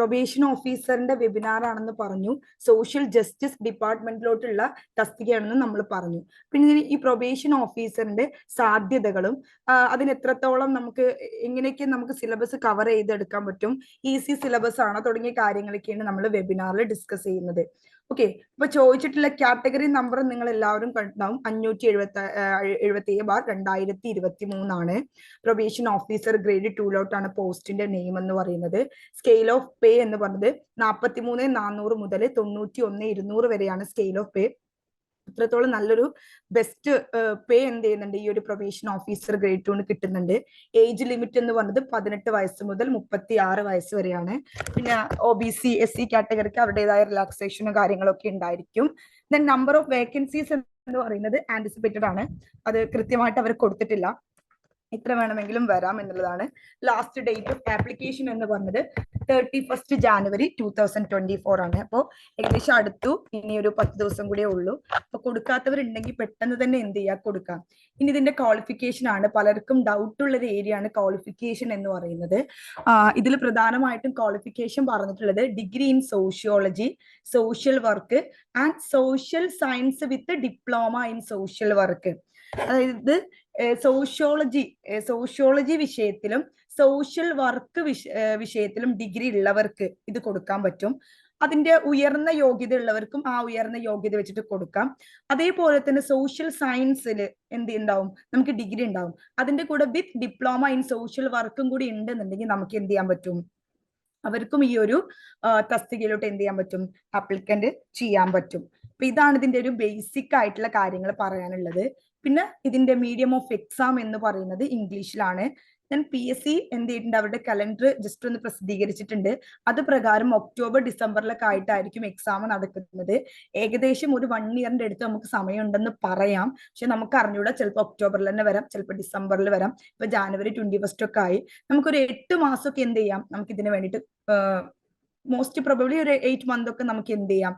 Probation ഓഫീസറിന്റെ webinar ആണെന്ന് പറഞ്ഞു. Social justice ഡിപ്പാർട്ട്മെന്റിലോട്ടുള്ള തസ്തികയാണെന്ന് നമ്മൾ പറഞ്ഞു. പിന്നെ ഈ പ്രൊബേഷൻ ഓഫീസറിന്റെ സാധ്യതകളും അതിന് എത്രത്തോളം നമുക്ക് എങ്ങനെയൊക്കെ നമുക്ക് സിലബസ് കവർ ചെയ്തെടുക്കാൻ പറ്റും ഈസി സിലബസ് ആണോ തുടങ്ങിയ കാര്യങ്ങളൊക്കെയാണ് നമ്മൾ വെബിനാറിൽ ഡിസ്കസ് ചെയ്യുന്നത്. ഓക്കെ ഇപ്പൊ ചോദിച്ചിട്ടുള്ള കാറ്റഗറി നമ്പർ നിങ്ങൾ എല്ലാവരും കണ്ടാവും. അഞ്ഞൂറ്റി എഴുപത്തി എഴുപത്തി ഏഴ് ബാർ രണ്ടായിരത്തി ഇരുപത്തി മൂന്നാണ് പ്രൊബേഷൻ ഓഫീസർ ഗ്രേഡ് ടൂലോട്ടാണ് പോസ്റ്റിന്റെ നെയിം എന്ന് പറയുന്നത്. സ്കെയിൽ ഓഫ് പേ എന്ന് പറഞ്ഞത് നാൽപ്പത്തി മൂന്ന് നാനൂറ് മുതൽ തൊണ്ണൂറ്റി ഒന്ന് ഇരുന്നൂറ് വരെയാണ് സ്കെയിൽ ഓഫ് പേ അത്രത്തോളം നല്ലൊരു ബെസ്റ്റ് പേ എന്ത് ചെയ്യുന്നുണ്ട്? ഈ ഒരു പ്രൊബേഷൻ ഓഫീസർ ഗ്രേഡ് ടൂണ് കിട്ടുന്നുണ്ട്. ഏജ് ലിമിറ്റ് എന്ന് പറഞ്ഞത് പതിനെട്ട് വയസ്സ് മുതൽ മുപ്പത്തി ആറ് വയസ്സ് വരെയാണ്. പിന്നെ O B C S C കാറ്റഗറിക്ക് അവരുടേതായ റിലാക്സേഷനും കാര്യങ്ങളൊക്കെ ഉണ്ടായിരിക്കും. ദെൻ നമ്പർ ഓഫ് വേക്കൻസീസ് എന്ന് പറയുന്നത് ആന്റിസിപ്പേറ്റഡ് ആണ്. അത് കൃത്യമായിട്ട് അവർ കൊടുത്തിട്ടില്ല. ഇത്ര വേണമെങ്കിലും വരാം എന്നുള്ളതാണ് ലാസ്റ്റ് ഡേറ്റ് ഓഫ് ആപ്ലിക്കേഷൻ എന്ന് പറഞ്ഞത് thirty first January two thousand twenty four ആണ്. അപ്പോൾ ഏകദേശം അടുത്തു. ഇനി ഒരു പത്ത് ദിവസം കൂടിയേ ഉള്ളൂ. അപ്പൊ കൊടുക്കാത്തവരുണ്ടെങ്കിൽ പെട്ടെന്ന് തന്നെ എന്ത് ചെയ്യാ? കൊടുക്കാം. ഇനി ഇതിന്റെ ക്വാളിഫിക്കേഷൻ ആണ്. പലർക്കും ഡൗട്ട് ഉള്ള ഒരു ഏരിയ ആണ് ക്വാളിഫിക്കേഷൻ എന്ന് പറയുന്നത്. ഇതിൽ പ്രധാനമായിട്ടും ക്വാളിഫിക്കേഷൻ പറഞ്ഞിട്ടുള്ളത് degree in sociology social work and social science with diploma in social work അതായത് സോഷ്യോളജി സോഷ്യോളജി വിഷയത്തിലും സോഷ്യൽ വർക്ക് വിഷ വിഷയത്തിലും ഡിഗ്രി ഉള്ളവർക്ക് ഇത് കൊടുക്കാൻ പറ്റും. അതിന്റെ ഉയർന്ന യോഗ്യത ഉള്ളവർക്കും ആ ഉയർന്ന യോഗ്യത വെച്ചിട്ട് കൊടുക്കാം. അതേപോലെ തന്നെ സോഷ്യൽ സയൻസിൽ എന്ത് ഉണ്ടാവും നമുക്ക് ഡിഗ്രി ഉണ്ടാവും അതിന്റെ കൂടെ വിത്ത് ഡിപ്ലോമ ഇൻ സോഷ്യൽ വർക്കും കൂടി ഉണ്ടെന്നുണ്ടെങ്കിൽ നമുക്ക് എന്ത് ചെയ്യാൻ പറ്റും? അവർക്കും ഈ ഒരു തസ്തികയിലോട്ട് എന്ത് ചെയ്യാൻ പറ്റും? അപ്ലിക്കന്റ് ചെയ്യാൻ പറ്റും. അപ്പൊ ഇതാണ് ഇതിന്റെ ഒരു ബേസിക് ആയിട്ടുള്ള കാര്യങ്ങൾ പറയാനുള്ളത്. പിന്നെ ഇതിന്റെ മീഡിയം ഓഫ് എക്സാം എന്ന് പറയുന്നത് ഇംഗ്ലീഷിലാണ്. ഞാൻ പി എസ് സി എന്ത് ചെയ്തിട്ടുണ്ട്? അവരുടെ കലണ്ടർ ജസ്റ്റ് ഒന്ന് പ്രസിദ്ധീകരിച്ചിട്ടുണ്ട്. അത് പ്രകാരം ഒക്ടോബർ ഡിസംബറിലൊക്കെ ആയിട്ടായിരിക്കും എക്സാം നടക്കുന്നത്. ഏകദേശം ഒരു വൺ ഇയറിന്റെ അടുത്ത് നമുക്ക് സമയമുണ്ടെന്ന് പറയാം. പക്ഷെ നമുക്ക് അറിഞ്ഞൂടാ ചിലപ്പോൾ ഒക്ടോബറിൽ തന്നെ വരാം ചിലപ്പോൾ ഡിസംബറിൽ വരാം. ഇപ്പൊ ജാനുവരി ട്വന്റി ഫസ്റ്റ് ഒക്കെ ആയി. നമുക്കൊരു എട്ട് മാസമൊക്കെ എന്ത് ചെയ്യാം? നമുക്ക് ഇതിന് വേണ്ടിയിട്ട് മോസ്റ്റ് പ്രോബബ്ലി ഒരു എയ്റ്റ് മന്ത് ഒക്കെ നമുക്ക് എന്ത് ചെയ്യാം?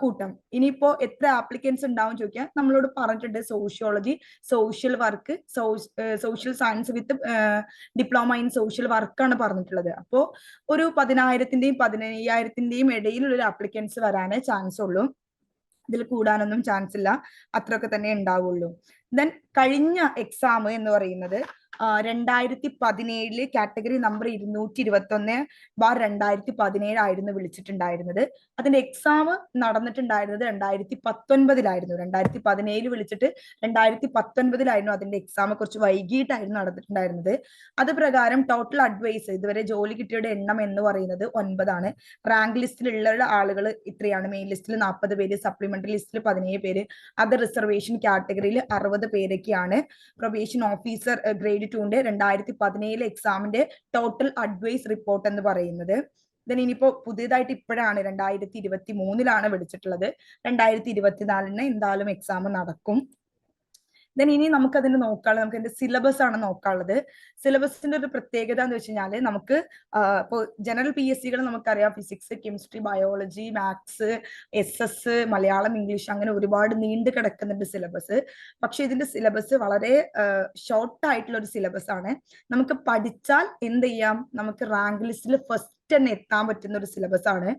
കൂട്ടാം. ഇനിയിപ്പോ എത്ര ആപ്ലിക്കൻസ് ഉണ്ടാവും ചോദിക്കാം. നമ്മളോട് പറഞ്ഞിട്ടുണ്ട് sociology social work social science with diploma in social വർക്കാണ് പറഞ്ഞിട്ടുള്ളത്. അപ്പോ ഒരു പതിനായിരത്തിന്റെയും പതിനയ്യായിരത്തിന്റെയും ഇടയിലുള്ള ഒരു ആപ്ലിക്കൻസ് വരാനേ ചാൻസ് ഉള്ളൂ. ഇതിൽ കൂടാനൊന്നും ചാൻസ് ഇല്ല. അത്രയൊക്കെ തന്നെ ഉണ്ടാവുള്ളൂ. ദെൻ കഴിഞ്ഞ എക്സാം എന്ന് പറയുന്നത് രണ്ടായിരത്തി പതിനേഴിൽ കാറ്റഗറി നമ്പർ ഇരുന്നൂറ്റി ഇരുപത്തി ഒന്ന് ബാർ രണ്ടായിരത്തി പതിനേഴ് ആയിരുന്നു വിളിച്ചിട്ടുണ്ടായിരുന്നത്. അതിന്റെ എക്സാം നടന്നിട്ടുണ്ടായിരുന്നത് രണ്ടായിരത്തി പത്തൊൻപതിലായിരുന്നു രണ്ടായിരത്തി പതിനേഴിൽ വിളിച്ചിട്ട് രണ്ടായിരത്തി പത്തൊൻപതിലായിരുന്നു അതിന്റെ എക്സാം കുറച്ച് വൈകിട്ടായിരുന്നു നടന്നിട്ടുണ്ടായിരുന്നത്. അത് പ്രകാരം ടോട്ടൽ അഡ്വൈസ് ഇതുവരെ ജോലി കിട്ടിയുടെ എണ്ണം എന്ന് പറയുന്നത് ഒൻപതാണ്. റാങ്ക് ലിസ്റ്റിലുള്ള ആളുകൾ ഇത്രയാണ്. മെയിൻ ലിസ്റ്റിൽ നാൽപ്പത് പേര് സപ്ലിമെന്ററി ലിസ്റ്റിൽ പതിനേഴ് പേര് അത് റിസർവേഷൻ കാറ്റഗറിയിൽ അറുപത് പേരൊക്കെയാണ്. പ്രൊബേഷൻ ഓഫീസർ ഗ്രേഡ് ടൂന്റെ രണ്ടായിരത്തി പതിനേഴിലെ എക്സാമിന്റെ ടോട്ടൽ അഡ്വൈസ് റിപ്പോർട്ട് എന്ന് പറയുന്നത്. ദെൻ ഇനിയിപ്പോ പുതിയതായിട്ട് ഇപ്പോഴാണ് രണ്ടായിരത്തി ഇരുപത്തി മൂന്നിലാണ് വിളിച്ചിട്ടുള്ളത്. രണ്ടായിരത്തി ഇരുപത്തിനാലിന് എന്തായാലും എക്സാം നടക്കും. ദെൻ ഇനി നമുക്ക് അതിന് നോക്കാനുള്ളത് നമുക്ക് അതിന്റെ സിലബസ് ആണ് നോക്കാനുള്ളത്. സിലബസിന്റെ ഒരു പ്രത്യേകത എന്ന് വെച്ച് നമുക്ക് ഇപ്പോൾ ജനറൽ പി എസ് സികൾ നമുക്കറിയാം. Physics chemistry biology maths S S Malayalam English അങ്ങനെ ഒരുപാട് നീണ്ടു കിടക്കുന്നുണ്ട് സിലബസ് പക്ഷെ ഇതിന്റെ സിലബസ് വളരെ ഷോർട്ട് ആയിട്ടുള്ള ഒരു സിലബസ് ആണ്. നമുക്ക് പഠിച്ചാൽ എന്ത് ചെയ്യാം? നമുക്ക് റാങ്ക് ലിസ്റ്റിൽ ഫസ്റ്റ് തന്നെ എത്താൻ പറ്റുന്ന ഒരു സിലബസ് ആണ്.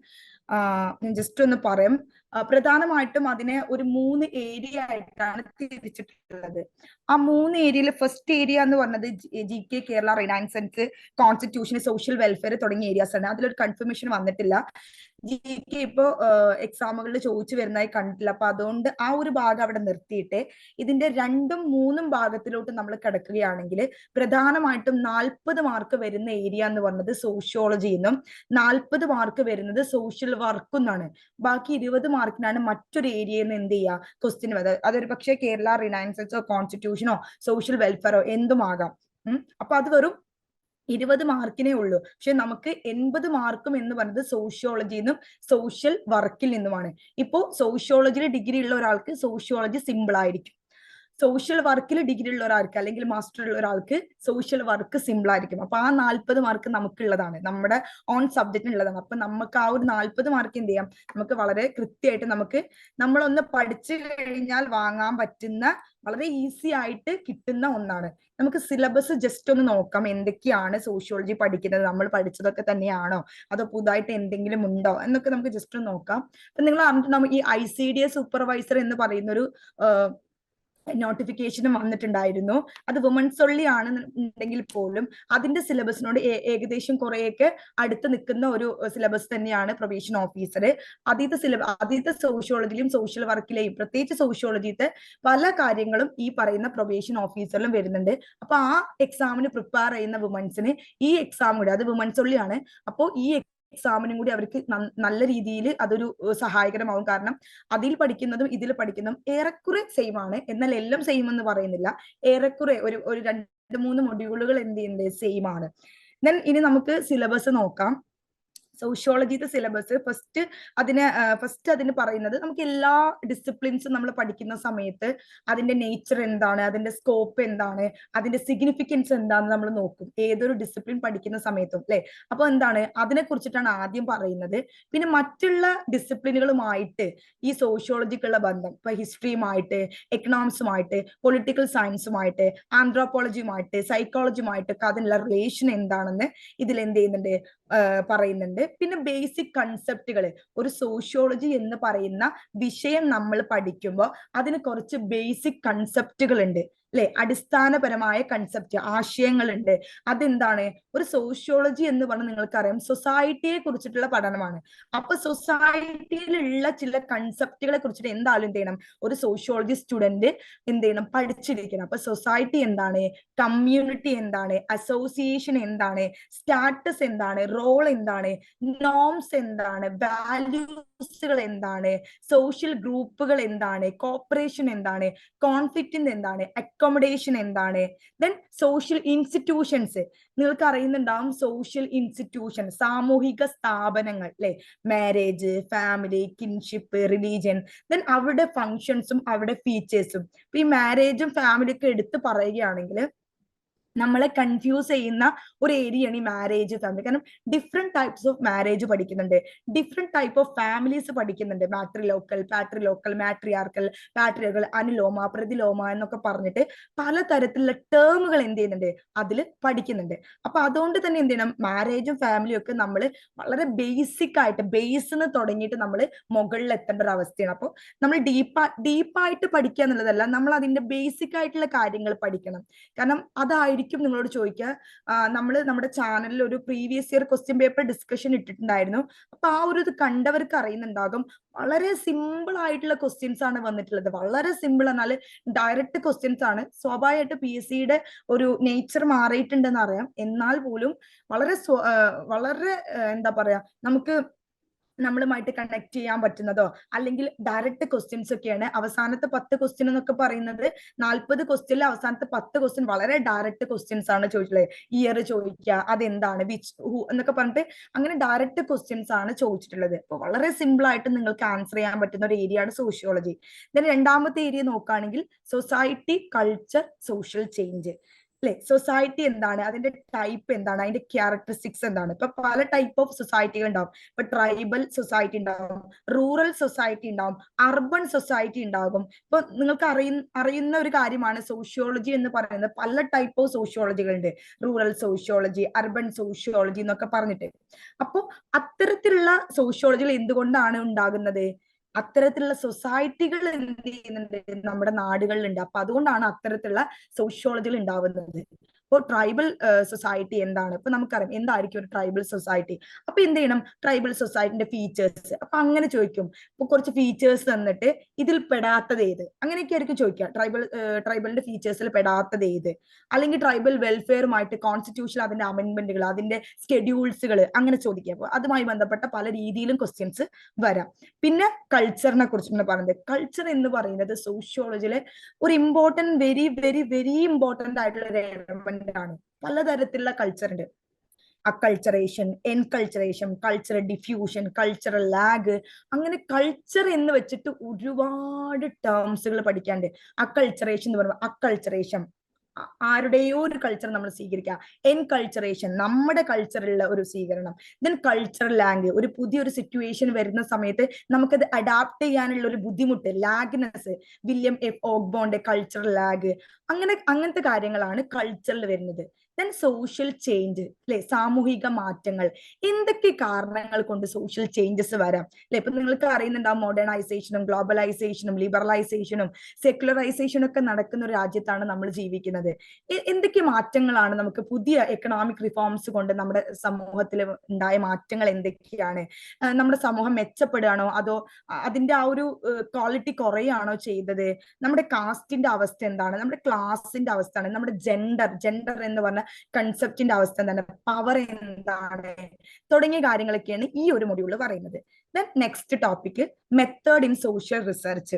ഞാൻ ജസ്റ്റ് ഒന്ന് പറയാം. പ്രധാനമായിട്ടും അതിനെ ഒരു മൂന്ന് ഏരിയ ആയിട്ടാണ് തിരിച്ചിട്ടുള്ളത്. ആ മൂന്ന് ഏരിയയിൽ ഫസ്റ്റ് ഏരിയ എന്ന് പറഞ്ഞത് G K Kerala renaissance constitution social welfare തുടങ്ങിയ ഏരിയാസ് ആണ്. അതിലൊരു കൺഫർമേഷൻ വന്നിട്ടില്ല. ജി കെ ഇപ്പോ എക്സാമുകളിൽ ചോദിച്ചു വരുന്നതായി കണ്ടിട്ടില്ല. അപ്പൊ അതുകൊണ്ട് ആ ഒരു ഭാഗം അവിടെ നിർത്തിയിട്ട് ഇതിന്റെ രണ്ടും മൂന്നും ഭാഗത്തിലോട്ട് നമ്മൾ കിടക്കുകയാണെങ്കിൽ പ്രധാനമായിട്ടും നാൽപ്പത് മാർക്ക് വരുന്ന ഏരിയ എന്ന് പറഞ്ഞത് സോഷ്യോളജി എന്നും നാൽപ്പത് മാർക്ക് വരുന്നത് സോഷ്യൽ വർക്ക് എന്നാണ് ബാക്കി ഇരുപത് മാർക്കിനാണ് മറ്റൊരു ഏരിയയിൽ നിന്ന് എന്ത് ചെയ്യുക ക്വസ്റ്റ്യൻ അതൊരു പക്ഷേ കേരള റിലയൻസസോ കോൺസ്റ്റിറ്റ്യൂഷനോ സോഷ്യൽ വെൽഫെയറോ എന്തുമാകാം? അപ്പൊ അത് വെറും ഇരുപത് മാർക്കിനേ ഉള്ളൂ. പക്ഷെ നമുക്ക് എൺപത് മാർക്കും എന്ന് പറയുന്നത് സോഷ്യോളജിയിൽ നിന്നും സോഷ്യൽ വർക്കിൽ നിന്നുമാണ്. ഇപ്പോ സോഷ്യോളജിയിൽ ഡിഗ്രി ഉള്ള ഒരാൾക്ക് സോഷ്യോളജി സിമ്പിൾ ആയിരിക്കും. സോഷ്യൽ വർക്കിൽ ഡിഗ്രി ഉള്ള ഒരാൾക്ക് അല്ലെങ്കിൽ മാസ്റ്റർ ഉള്ള ഒരാൾക്ക് സോഷ്യൽ വർക്ക് സിമ്പിൾ ആയിരിക്കും. അപ്പൊ ആ നാൽപ്പത് മാർക്ക് നമുക്കുള്ളതാണ്. നമ്മുടെ ഓൺ സബ്ജക്റ്റിനുള്ളതാണ് അപ്പൊ നമുക്ക് ആ ഒരു നാൽപ്പത് മാർക്ക് എന്ത് ചെയ്യാം? നമുക്ക് വളരെ കൃത്യമായിട്ട് നമുക്ക് നമ്മളൊന്ന് പഠിച്ചു കഴിഞ്ഞാൽ വാങ്ങാൻ പറ്റുന്ന വളരെ ഈസി ആയിട്ട് കിട്ടുന്ന ഒന്നാണ്. നമുക്ക് സിലബസ് ജസ്റ്റ് ഒന്ന് നോക്കാം. എന്തൊക്കെയാണ് സോഷ്യോളജി പഠിക്കുന്നത്? നമ്മൾ പഠിച്ചതൊക്കെ തന്നെയാണോ? അതോ പുതുതായിട്ട് എന്തെങ്കിലും ഉണ്ടോ? എന്നൊക്കെ നമുക്ക് ജസ്റ്റ് ഒന്ന് നോക്കാം. അപ്പൊ നിങ്ങൾ അറിഞ്ഞിട്ടുണ്ടാവും ഈ I C D S supervisor എന്ന് പറയുന്ന ഒരു നോട്ടിഫിക്കേഷനും വന്നിട്ടുണ്ടായിരുന്നു. അത് വുമൺസ് ഒള്ളി ആണെന്നുണ്ടെങ്കിൽ പോലും അതിന്റെ സിലബസിനോട് ഏകദേശം കുറെയൊക്കെ അടുത്ത് നിൽക്കുന്ന ഒരു സിലബസ് തന്നെയാണ് പ്രൊബേഷൻ ഓഫീസർ അതീത സിലബസ് അതീത സോഷ്യോളജിയിലും സോഷ്യൽ വർക്കിലെയും പ്രത്യേകിച്ച് സോഷ്യോളജിത്തെ പല കാര്യങ്ങളും ഈ പറയുന്ന പ്രൊബേഷൻ ഓഫീസറിലും വരുന്നുണ്ട്. അപ്പൊ ആ എക്സാമിന് പ്രിപ്പയർ ചെയ്യുന്ന വുമൺസിന് ഈ എക്സാം കൂടെ അത് വുമൺസ് ഒള്ളിയാണ് അപ്പോൾ ഈ എക്സാമിനും കൂടി അവർക്ക് നല്ല രീതിയിൽ അതൊരു സഹായകരമാവും. കാരണം അതിൽ പഠിക്കുന്നതും ഇതിൽ പഠിക്കുന്നതും ഏറെക്കുറെ സെയിം ആണ്. എന്നാൽ എല്ലാം സെയിം എന്ന് പറയുന്നില്ല. ഏറെക്കുറെ ഒരു ഒരു രണ്ട് മൂന്ന് മൊഡ്യൂളുകൾ എന്ത് ചെയ്യുന്നത് സെയിം ആണ്. ദെൻ ഇനി നമുക്ക് സിലബസ് നോക്കാം. സോഷ്യോളജിയുടെ സിലബസ് ഫസ്റ്റ് അതിന് ഫസ്റ്റ് അതിന് പറയുന്നത് നമുക്ക് എല്ലാ ഡിസിപ്ലിൻസും നമ്മൾ പഠിക്കുന്ന സമയത്ത് അതിന്റെ നേച്ചർ എന്താണ് അതിന്റെ സ്കോപ്പ് എന്താണ് അതിന്റെ സിഗ്നിഫിക്കൻസ് എന്താണെന്ന് നമ്മൾ നോക്കും. ഏതൊരു ഡിസിപ്ലിൻ പഠിക്കുന്ന സമയത്തും അല്ലെ? അപ്പൊ എന്താണ്? അതിനെ കുറിച്ചിട്ടാണ് ആദ്യം പറയുന്നത്. പിന്നെ മറ്റുള്ള ഡിസിപ്ലിനുകളുമായിട്ട് ഈ സോഷ്യോളജിക്കുള്ള ബന്ധം ഇപ്പൊ ഹിസ്റ്ററിയുമായിട്ട് എക്കണോമിക്സുമായിട്ട് പൊളിറ്റിക്കൽ സയൻസുമായിട്ട് ആന്ത്രോപോളജിയുമായിട്ട് സൈക്കോളജിയുമായിട്ടൊക്കെ അതിനുള്ള റിലേഷൻ എന്താണെന്ന് ഇതിൽ എന്ത് ചെയ്യുന്നുണ്ട് പറയുന്നുണ്ട്. പിന്നെ ബേസിക് കൺസെപ്റ്റുകൾ ഒരു സോഷ്യോളജി എന്ന് പറയുന്ന വിഷയം നമ്മൾ പഠിക്കുമ്പോൾ അതിന് കുറച്ച് ബേസിക് കൺസെപ്റ്റുകൾ ഉണ്ട് അല്ലെ അടിസ്ഥാനപരമായ കൺസെപ്റ്റ് ആശയങ്ങളുണ്ട്. അതെന്താണ്? ഒരു സോഷ്യോളജി എന്ന് പറഞ്ഞാൽ നിങ്ങൾക്കറിയാം. സൊസൈറ്റിയെ കുറിച്ചിട്ടുള്ള പഠനമാണ്. അപ്പൊ സൊസൈറ്റിയിലുള്ള ചില കൺസെപ്റ്റുകളെ കുറിച്ചിട്ട് എന്തായാലും എന്ത് ചെയ്യണം? ഒരു സോഷ്യോളജി സ്റ്റുഡന്റ് എന്ത് ചെയ്യണം? പഠിച്ചിരിക്കണം. അപ്പൊ സൊസൈറ്റി എന്താണ്? കമ്മ്യൂണിറ്റി എന്താണ്? അസോസിയേഷൻ എന്താണ്? സ്റ്റാറ്റസ് എന്താണ്? റോൾ എന്താണ്? നോംസ് എന്താണ്? വാല്യൂസുകൾ എന്താണ്? സോഷ്യൽ ഗ്രൂപ്പുകൾ എന്താണ്? കോപ്പറേഷൻ എന്താണ്? കോൺഫ്ലിക്റ്റിന്റെ എന്താണ്? അക്കോമഡേഷൻ എന്താണ്? ദെൻ സോഷ്യൽ ഇൻസ്റ്റിറ്റ്യൂഷൻസ് നിങ്ങൾക്ക് അറിയുന്നുണ്ടാവും സോഷ്യൽ ഇൻസ്റ്റിറ്റ്യൂഷൻ സാമൂഹിക സ്ഥാപനങ്ങൾ അല്ലെ? Marriage family kinship religion then അവിടെ ഫങ്ഷൻസും അവിടെ ഫീച്ചേഴ്സും ഈ മാരേജും ഫാമിലിയൊക്കെ എടുത്ത് പറയുകയാണെങ്കിൽ നമ്മളെ കൺഫ്യൂസ് ചെയ്യുന്ന ഒരു ഏരിയയാണ് ഈ മാരേജ് ഫാമിലി കാരണം ഡിഫറെന്റ് ടൈപ്സ് ഓഫ് മാരേജ് പഠിക്കുന്നുണ്ട്. ഡിഫറെന്റ് ടൈപ്പ് ഓഫ് ഫാമിലീസ് പഠിക്കുന്നുണ്ട്. Matrilocal patrilocal matriarchal patriarchal അനുലോമ പ്രതിലോമ എന്നൊക്കെ പറഞ്ഞിട്ട് പലതരത്തിലുള്ള ടേമുകൾ എന്ത് ചെയ്യുന്നുണ്ട്? അതിൽ പഠിക്കുന്നുണ്ട്. അപ്പൊ അതുകൊണ്ട് തന്നെ എന്ത് ചെയ്യണം? മാരേജും ഫാമിലിയും ഒക്കെ നമ്മൾ വളരെ ബേസിക് ആയിട്ട് ബേസിന്ന് തുടങ്ങിയിട്ട് നമ്മൾ മുകളിൽ എത്തേണ്ട ഒരു അവസ്ഥയാണ്. അപ്പോൾ നമ്മൾ ഡീപ്പാ ഡീപ്പായിട്ട് പഠിക്കുക എന്നുള്ളതല്ല നമ്മൾ അതിന്റെ ബേസിക് ആയിട്ടുള്ള കാര്യങ്ങൾ പഠിക്കണം. കാരണം അതായിരിക്കും ആയിരിക്കും നിങ്ങളോട് ചോദിക്കുക. നമ്മൾ നമ്മുടെ ചാനലിൽ ഒരു previous year question paper discussion ഇട്ടിട്ടുണ്ടായിരുന്നു. അപ്പൊ ആ ഒരു ഇത് കണ്ടവർക്ക് അറിയുന്നുണ്ടാകും. വളരെ സിമ്പിൾ ആയിട്ടുള്ള ക്വസ്റ്റ്യൻസ് ആണ് വന്നിട്ടുള്ളത്. വളരെ സിമ്പിൾ എന്നാൽ ഡയറക്റ്റ് ക്വസ്റ്റ്യൻസ് ആണ്. സ്വാഭാവികമായിട്ട് പി എസ് സിയുടെ ഒരു നേച്ചർ മാറിയിട്ടുണ്ടെന്ന് അറിയാം. എന്നാൽ പോലും വളരെ വളരെ എന്താ പറയാ നമുക്ക് നമ്മളുമായിട്ട് കണക്ട് ചെയ്യാൻ പറ്റുന്നതോ? അല്ലെങ്കിൽ ഡയറക്റ്റ് ക്വസ്റ്റ്യൻസ് ഒക്കെയാണ്. അവസാനത്തെ പത്ത് ക്വസ്റ്റ്യൻ എന്നൊക്കെ പറയുന്നത് നാൽപ്പത് ക്വസ്റ്റ്യനിൽ അവസാനത്തെ പത്ത് ക്വസ്റ്റ്യൻ വളരെ ഡയറക്റ്റ് ക്വസ്റ്റ്യൻസ് ആണ് ചോദിച്ചിട്ടുള്ളത് ഇയർ ചോദിക്കുക അതെന്താണ്? വിച്ച് ഹു എന്നൊക്കെ പറഞ്ഞിട്ട് അങ്ങനെ ഡയറക്റ്റ് ക്വസ്റ്റ്യൻസ് ആണ് ചോദിച്ചിട്ടുള്ളത്. അപ്പൊ വളരെ സിമ്പിൾ ആയിട്ട് നിങ്ങൾക്ക് ആൻസർ ചെയ്യാൻ പറ്റുന്ന ഒരു ഏരിയ ആണ് സോഷ്യോളജി ദെൻ രണ്ടാമത്തെ ഏരിയ നോക്കുകയാണെങ്കിൽ സൊസൈറ്റി കൾച്ചർ സോഷ്യൽ ചേഞ്ച് അല്ലെ? സൊസൈറ്റി എന്താണ്? അതിന്റെ ടൈപ്പ് എന്താണ്? അതിന്റെ ക്യാരക്ടറിസ്റ്റിക്സ് എന്താണ്? ഇപ്പൊ പല ടൈപ്പ് ഓഫ് സൊസൈറ്റികൾ ഉണ്ടാവും ഇപ്പൊ ട്രൈബൽ സൊസൈറ്റി ഉണ്ടാവും റൂറൽ സൊസൈറ്റി ഉണ്ടാവും അർബൻ സൊസൈറ്റി ഉണ്ടാകും ഇപ്പൊ നിങ്ങൾക്ക് അറിയുന്ന അറിയുന്ന ഒരു കാര്യമാണ് സോഷ്യോളജി എന്ന് പറയുന്നത് പല ടൈപ്പ് ഓഫ് സോഷ്യോളജികളുണ്ട് റൂറൽ സോഷ്യോളജി അർബൻ സോഷ്യോളജി എന്നൊക്കെ പറഞ്ഞിട്ട്. അപ്പോൾ അത്തരത്തിലുള്ള സോഷ്യോളജികൾ എന്തുകൊണ്ടാണ് ഉണ്ടാകുന്നത്? അത്തരത്തിലുള്ള സൊസൈറ്റികൾ എന്ത് ചെയ്യുന്നുണ്ട് നമ്മുടെ നാടുകളിലുണ്ട്. അപ്പൊ അതുകൊണ്ടാണ് അത്തരത്തിലുള്ള സോഷ്യോളജികൾ ഉണ്ടാവുന്നത്. ഇപ്പോൾ ട്രൈബൽ സൊസൈറ്റി എന്താണ്? ഇപ്പൊ നമുക്കറിയാം എന്തായിരിക്കും ഒരു ട്രൈബൽ സൊസൈറ്റി അപ്പൊ എന്ത് ചെയ്യണം? ട്രൈബൽ സൊസൈറ്റിന്റെ ഫീച്ചേഴ്സ് അപ്പൊ അങ്ങനെ ചോദിക്കും. ഇപ്പൊ കുറച്ച് ഫീച്ചേഴ്സ് തന്നിട്ട് ഇതിൽ പെടാത്തത് ഏത്? അങ്ങനെയൊക്കെ ആയിരിക്കും ചോദിക്കുക ട്രൈബൽ ട്രൈബലിന്റെ ഫീച്ചേഴ്സിൽ പെടാത്തത് ഏത്? അല്ലെങ്കിൽ ട്രൈബൽ വെൽഫെയറുമായിട്ട് കോൺസ്റ്റിറ്റ്യൂഷൻ അതിന്റെ അമെന്റ്മെന്റുകൾ അതിന്റെ സ്കെഡ്യൂൾസുകൾ അങ്ങനെ ചോദിക്കുക. അപ്പൊ അതുമായി ബന്ധപ്പെട്ട പല രീതിയിലും ക്വസ്റ്റ്യൻസ് വരാം. പിന്നെ കൾച്ചറിനെ കുറിച്ച് പറയുന്നത്. കൾച്ചർ എന്ന് പറയുന്നത് സോഷ്യോളജിയിലെ ഒരു important very very very important ആയിട്ടുള്ള ഒരു ആണ്. പലതരത്തിലുള്ള കൾച്ചർ ഉണ്ട് acculturation enculturation cultural diffusion cultural lag അങ്ങനെ കൾച്ചർ എന്ന് വെച്ചിട്ട് ഒരുപാട് ടേംസുകൾ പഠിക്കാണ്ട്. അക്കൾച്ചറേഷൻ എന്ന് പറയുമ്പോൾ അക്കൾച്ചറേഷൻ ആരുടെയോ ഒരു കൾച്ചർ നമ്മൾ സ്വീകരിക്കുക. എൻ കൾച്ചറേഷൻ നമ്മുടെ കൾച്ചറിലുള്ള ഒരു സ്വീകരണം. ദെൻ കൾച്ചറൽ ലാംഗ് ഒരു പുതിയൊരു സിറ്റുവേഷൻ വരുന്ന സമയത്ത് നമുക്കത് അഡാപ്റ്റ് ചെയ്യാനുള്ള ഒരു ബുദ്ധിമുട്ട് lagness William F. Ogburn cultural lag അങ്ങനെ അങ്ങനത്തെ കാര്യങ്ങളാണ് കൾച്ചറിൽ വരുന്നത്. ദെൻ സോഷ്യൽ ചേഞ്ച് അല്ലെ സാമൂഹിക മാറ്റങ്ങൾ. എന്തൊക്കെ കാരണങ്ങൾ കൊണ്ട് സോഷ്യൽ ചേഞ്ചസ് വരാം? അല്ലെ ഇപ്പൊ നിങ്ങൾക്ക് അറിയുന്നുണ്ടാവും മോഡേണൈസേഷനും ഗ്ലോബലൈസേഷനും ലിബറലൈസേഷനും സെക്യുലറൈസേഷനും ഒക്കെ നടക്കുന്ന ഒരു രാജ്യത്താണ് നമ്മൾ ജീവിക്കുന്നത്. എന്തൊക്കെ മാറ്റങ്ങളാണ് നമുക്ക് പുതിയ എക്കണോമിക് റിഫോംസ് കൊണ്ട് നമ്മുടെ സമൂഹത്തിൽ ഉണ്ടായ മാറ്റങ്ങൾ എന്തൊക്കെയാണ്? നമ്മുടെ സമൂഹം മെച്ചപ്പെടുകയാണോ? അതോ അതിന്റെ ആ ഒരു ക്വാളിറ്റി കുറയാണോ ചെയ്തത്? നമ്മുടെ കാസ്റ്റിന്റെ അവസ്ഥ എന്താണ്? നമ്മുടെ ക്ലാസിന്റെ അവസ്ഥ നമ്മുടെ ജെൻഡർ ജെൻഡർ എന്ന് പറഞ്ഞ കൺസെപ്റ്റിന്റെ അവസ്ഥ എന്താണ്? പവർ എന്താണ്? തുടങ്ങിയ കാര്യങ്ങളൊക്കെയാണ് ഈ ഒരു മൊഡ്യൂൾ പറയുന്നത്. Then next topic method in social research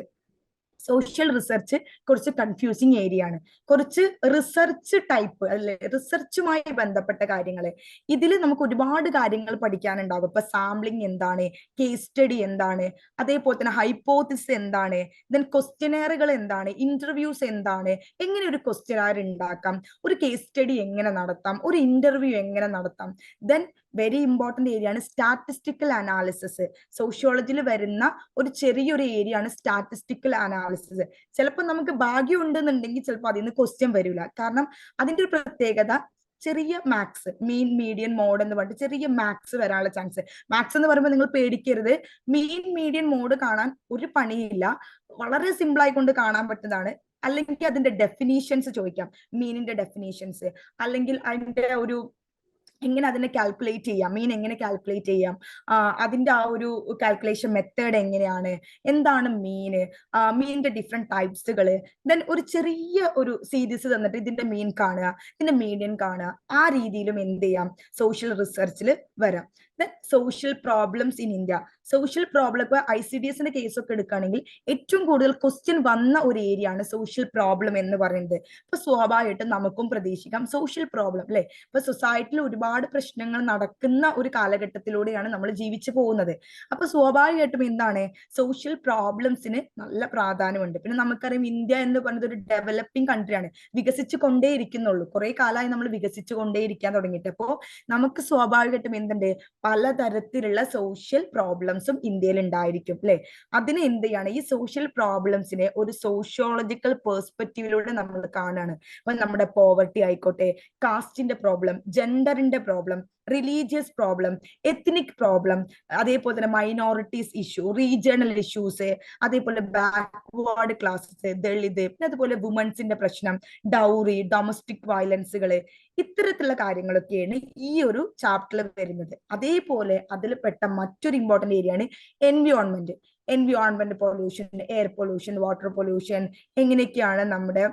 social research കുറച്ച് കൺഫ്യൂസിങ് ഏരിയ ആണ്. കുറച്ച് റിസർച്ച് ടൈപ്പ് അല്ലെ റിസർച്ചുമായി ബന്ധപ്പെട്ട കാര്യങ്ങൾ. ഇതിൽ നമുക്ക് ഒരുപാട് കാര്യങ്ങൾ പഠിക്കാനുണ്ടാകും. ഇപ്പൊ സാമ്പിളിംഗ് എന്താണ് കേസ് സ്റ്റഡി എന്താണ് അതേപോലെ തന്നെ ഹൈപ്പോത്തിസ് എന്താണ് ദെൻ ക്വസ്റ്റ്യനറുകൾ എന്താണ് ഇന്റർവ്യൂസ് എന്താണ് എങ്ങനെ ഒരു ക്വസ്റ്റ്യനാർ ഉണ്ടാക്കാം ഒരു കേസ് സ്റ്റഡി എങ്ങനെ നടത്താം ഒരു ഇന്റർവ്യൂ എങ്ങനെ നടത്താം ദെൻ വെരി ഇമ്പോർട്ടന്റ് ഏരിയ ആണ് സ്റ്റാറ്റിസ്റ്റിക്കൽ അനാലിസിസ് സോഷ്യോളജിയിൽ വരുന്ന ഒരു ചെറിയൊരു ഏരിയ ആണ് സ്റ്റാറ്റിസ്റ്റിക്കൽ അനാലിസിസ് ചിലപ്പോൾ നമുക്ക് ഭാഗ്യം ഉണ്ടെന്നുണ്ടെങ്കിൽ ചിലപ്പോൾ അതിൽ നിന്ന് ക്വസ്റ്റ്യൻ വരില്ല കാരണം അതിന്റെ ഒരു പ്രത്യേകത ചെറിയ മാത്സ് മീൻ മീഡിയൻ മോഡ് എന്ന് പറഞ്ഞിട്ട് ചെറിയ മാത്സ് വരാനുള്ള ചാൻസ് മാത്സ് എന്ന് പറയുമ്പോൾ നിങ്ങൾ പേടിക്കരുത്. മീൻ മീഡിയൻ മോഡ് കാണാൻ ഒരു പണിയില്ല. വളരെ സിമ്പിൾ ആയിക്കൊണ്ട് കാണാൻ പറ്റുന്നതാണ്. അല്ലെങ്കിൽ അതിന്റെ ഡെഫിനീഷൻസ് ചോദിക്കാം. മീനിന്റെ ഡെഫിനീഷൻസ് അല്ലെങ്കിൽ അതിന്റെ ഒരു എങ്ങനെ അതിനെ കാൽക്കുലേറ്റ് ചെയ്യാം? മീൻ എങ്ങനെ കാൽക്കുലേറ്റ് ചെയ്യാം? അതിന്റെ ആ ഒരു കാൽക്കുലേഷൻ മെത്തേഡ് എങ്ങനെയാണ്? എന്താണ് മീന് മീനിന്റെ ഡിഫറെന്റ് ടൈപ്സുകൾ ദെൻ ഒരു ചെറിയ ഒരു സീരീസ് തന്നിട്ട് ഇതിന്റെ മീൻ കാണുക. ഇതിന്റെ മീഡിയൻ കാണുക. ആ രീതിയിലും എന്ത് ചെയ്യാം? സോഷ്യൽ റിസർച്ചിൽ വരാം. Then social problems in India social problem ഇപ്പൊ ഐ സി ഡി എസിന്റെ കേസൊക്കെ എടുക്കുകയാണെങ്കിൽ ഏറ്റവും കൂടുതൽ ക്വസ്റ്റ്യൻ വന്ന ഒരു ഏരിയ ആണ് സോഷ്യൽ പ്രോബ്ലം എന്ന് പറയുന്നത്. ഇപ്പൊ സ്വാഭാവികമായിട്ടും നമുക്കും പ്രതീക്ഷിക്കാം സോഷ്യൽ പ്രോബ്ലം അല്ലെ? ഇപ്പൊ സൊസൈറ്റിയിൽ ഒരുപാട് പ്രശ്നങ്ങൾ നടക്കുന്ന ഒരു കാലഘട്ടത്തിലൂടെയാണ് നമ്മൾ ജീവിച്ചു പോകുന്നത്. അപ്പൊ സ്വാഭാവികമായിട്ടും എന്താണ്? സോഷ്യൽ പ്രോബ്ലംസിന് നല്ല പ്രാധാന്യമുണ്ട്. പിന്നെ നമുക്കറിയാം ഇന്ത്യ എന്ന് പറയുന്നത് ഒരു ഡെവലപ്പിംഗ് കൺട്രിയാണ് വികസിച്ചു കൊണ്ടേയിരിക്കുന്നുള്ളൂ കുറെ കാലമായി നമ്മൾ വികസിച്ചു കൊണ്ടേയിരിക്കാൻ തുടങ്ങിയിട്ട്. അപ്പോ നമുക്ക് സ്വാഭാവികമായിട്ടും എന്തുണ്ട്? പലതരത്തിലുള്ള സോഷ്യൽ പ്രോബ്ലംസും ഇന്ത്യയിൽ ഉണ്ടായിരിക്കും അല്ലെ? അതിന് എന്ത് ചെയ്യാണ് ഈ സോഷ്യൽ പ്രോബ്ലംസിനെ ഒരു സോഷ്യോളജിക്കൽ പേഴ്സ്പെക്റ്റീവിലൂടെ നമ്മൾ കാണാണ്. അപ്പൊ നമ്മുടെ പോവർട്ടി ആയിക്കോട്ടെ കാസ്റ്റിന്റെ problem ജെൻഡറിന്റെ problem religious problem ethnic problem അതേപോലെ തന്നെ മൈനോറിറ്റീസ് ഇഷ്യൂ റീജിയണൽ ഇഷ്യൂസ് അതേപോലെ ബാക്ക്വേർഡ് ക്ലാസ്സസ് ദളിത് പിന്നെ അതുപോലെ വുമൻസിന്റെ പ്രശ്നം ഡൗറി ഡൊമസ്റ്റിക് വയലൻസുകൾ ഇത്തരത്തിലുള്ള കാര്യങ്ങളൊക്കെയാണ് ഈ ഒരു ചാപ്റ്ററിൽ വരുന്നത്. അതേപോലെ അതിൽ പെട്ട മറ്റൊരു ഇമ്പോർട്ടന്റ് ഏരിയ ആണ് environment environment pollution air pollution water pollution എങ്ങനെയൊക്കെയാണ് നമ്മുടെ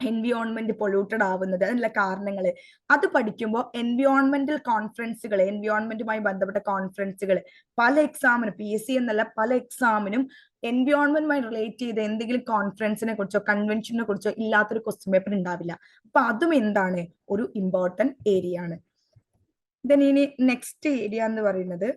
എൻവിയോൺമെന്റ് പൊല്യൂട്ടഡ് ആവുന്നത് അതിനുള്ള കാരണങ്ങൾ അത് പഠിക്കുമ്പോൾ എൻവിയോൺമെന്റൽ കോൺഫറൻസുകൾ എൻവിയോൺമെന്റുമായി ബന്ധപ്പെട്ട കോൺഫറൻസുകൾ പല എക്സാമിനും പി എസ് സി എന്നല്ല പല എക്സാമിനും എൻവിയോൺമെന്റുമായി റിലേറ്റ് ചെയ്ത എന്തെങ്കിലും കോൺഫറൻസിനെ കുറിച്ചോ കൺവെൻഷനെ കുറിച്ചോ ഇല്ലാത്തൊരു ക്വസ്റ്റ്യൻ പേപ്പർ ഉണ്ടാവില്ല അപ്പൊ അതും എന്താണ്? ഒരു ഇമ്പോർട്ടന്റ് ഏരിയ ആണ്. ദെൻ ഇനി നെക്സ്റ്റ് ഏരിയ എന്ന് പറയുന്നത്